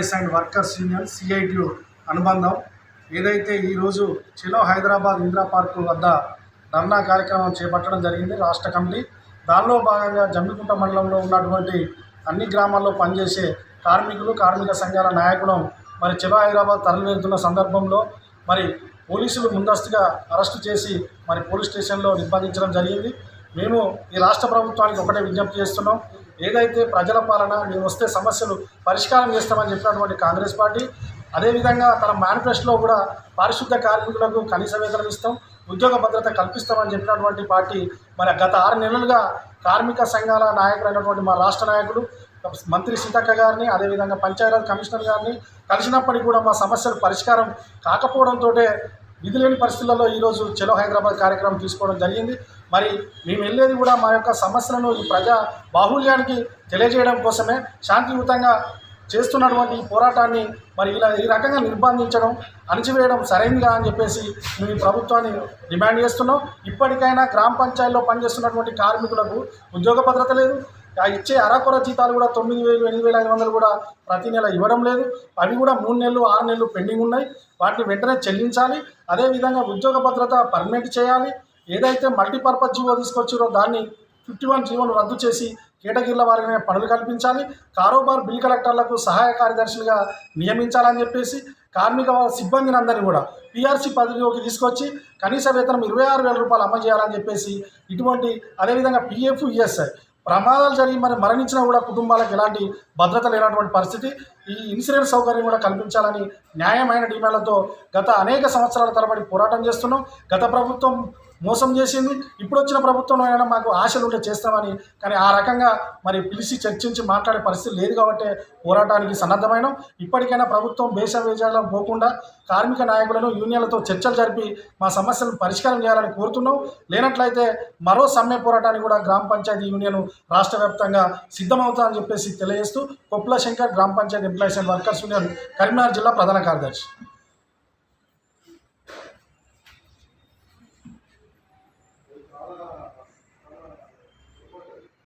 Employees and workers union CITU అనుబంధం. ఏదైతే ఈరోజు చిలో హైదరాబాద్ ఇందిరా పార్క్ వద్ద ధర్నా కార్యక్రమం చేపట్టడం జరిగింది రాష్ట్ర కమిటీ. దానిలో భాగంగా జమ్మికుంట మండలంలో ఉన్నటువంటి అన్ని గ్రామాల్లో పనిచేసే కార్మికులు కార్మిక సంఘాల నాయకులం మరి చిలో హైదరాబాద్ తరలివెళ్తున్న సందర్భంలో మరి పోలీసులు ముందస్తుగా అరెస్టు చేసి మరి పోలీస్ స్టేషన్లో నిర్బంధించడం జరిగింది. మేము ఈ రాష్ట్ర ప్రభుత్వానికి ఒకటే విజ్ఞప్తి చేస్తున్నాం. ఏదైతే ప్రజల పాలన మేము వస్తే సమస్యలు పరిష్కారం చేస్తామని చెప్పినటువంటి కాంగ్రెస్ పార్టీ అదేవిధంగా తన మేనిఫెస్టోలో కూడా పారిశుద్ధ కార్మికులకు కనీస వేతనం ఇస్తాం ఉద్యోగ భద్రత కల్పిస్తామని చెప్పినటువంటి పార్టీ మరి గత ఆరు నెలలుగా కార్మిక సంఘాల నాయకులైనటువంటి మా రాష్ట్ర నాయకులు మంత్రి సీతక్క గారిని అదేవిధంగా పంచాయతీరాజ్ కమిషనర్ గారిని కలిసినప్పటికీ కూడా మా సమస్యలు పరిష్కారం కాకపోవడంతో విధులేని పరిస్థితులలో ఈరోజు చలో హైదరాబాద్ కార్యక్రమం తీసుకోవడం జరిగింది. మరి మేము వెళ్ళేది కూడా మా యొక్క సమస్యలను ఈ ప్రజా బాహుల్యానికి తెలియజేయడం కోసమే శాంతియుతంగా చేస్తున్నటువంటి ఈ పోరాటాన్ని మరి ఇలా ఈ రకంగా నిర్బంధించడం అణిచివేయడం సరైనదిగా అని చెప్పేసి మేము ప్రభుత్వాన్ని డిమాండ్ చేస్తున్నాం. ఇప్పటికైనా గ్రామ పంచాయతీలో పనిచేస్తున్నటువంటి కార్మికులకు ఉద్యోగ భద్రత లేదు. ఇచ్చే అరకొర జీతాలు కూడా తొమ్మిది వేలు ఎనిమిది వేల ఐదు వందలు కూడా ప్రతి నెల ఇవ్వడం లేదు. అవి కూడా మూడు నెలలు ఆరు నెలలు పెండింగ్ ఉన్నాయి. వాటిని వెంటనే చెల్లించాలి. అదేవిధంగా ఉద్యోగ భద్రత పర్మనెంట్ చేయాలి. ఏదైతే మల్టీపర్పస్ జీవో తీసుకొచ్చారో దాన్ని ఫిఫ్టీ వన్ జీవోను రద్దు చేసి కేటగిరీల వారికి పనులు కల్పించాలి. కారోబార్ బిల్ కలెక్టర్లకు సహాయ కార్యదర్శులుగా నియమించాలని చెప్పేసి కార్మిక సిబ్బందిని అందరినీ కూడా పీఆర్సీ పదవిలోకి తీసుకొచ్చి కనీస వేతనం ఇరవై ఆరు వేల రూపాయలు అమలు చేయాలని చెప్పేసి ఇటువంటి అదేవిధంగా పిఎఫ్ ఈఎస్ఐ ప్రమాదాలు జరిగి మరి మరణించినా కూడా కుటుంబాలకు ఎలాంటి భద్రత లేనటువంటి పరిస్థితి. ఈ ఇన్సూరెన్స్ సౌకర్యం కూడా కల్పించాలని న్యాయమైన డిమాండ్లతో గత అనేక సంవత్సరాల తరబడి పోరాటం చేస్తున్నాం. గత ప్రభుత్వం మోసం చేసింది. ఇప్పుడు వచ్చిన ప్రభుత్వం అయినా మాకు ఆశలు ఉంటే చేస్తామని. కానీ ఆ రకంగా మరి పిలిచి చర్చించి మాట్లాడే పరిస్థితి లేదు కాబట్టి పోరాటానికి సన్నద్ధమైన. ఇప్పటికైనా ప్రభుత్వం దేశ పోకుండా కార్మిక నాయకులను యూనియన్లతో చర్చలు జరిపి మా సమస్యలను పరిష్కారం చేయాలని కోరుతున్నాం. లేనట్లయితే మరో సమ్మె పోరాటానికి కూడా గ్రామ పంచాయతీ యూనియన్ రాష్ట్ర వ్యాప్తంగా సిద్ధమవుతామని చెప్పేసి తెలియజేస్తూ కొప్పుల శంకర్ గ్రామ panchayat employees and workers union Karimnagar జిల్లా ప్రధాన కార్యదర్శి.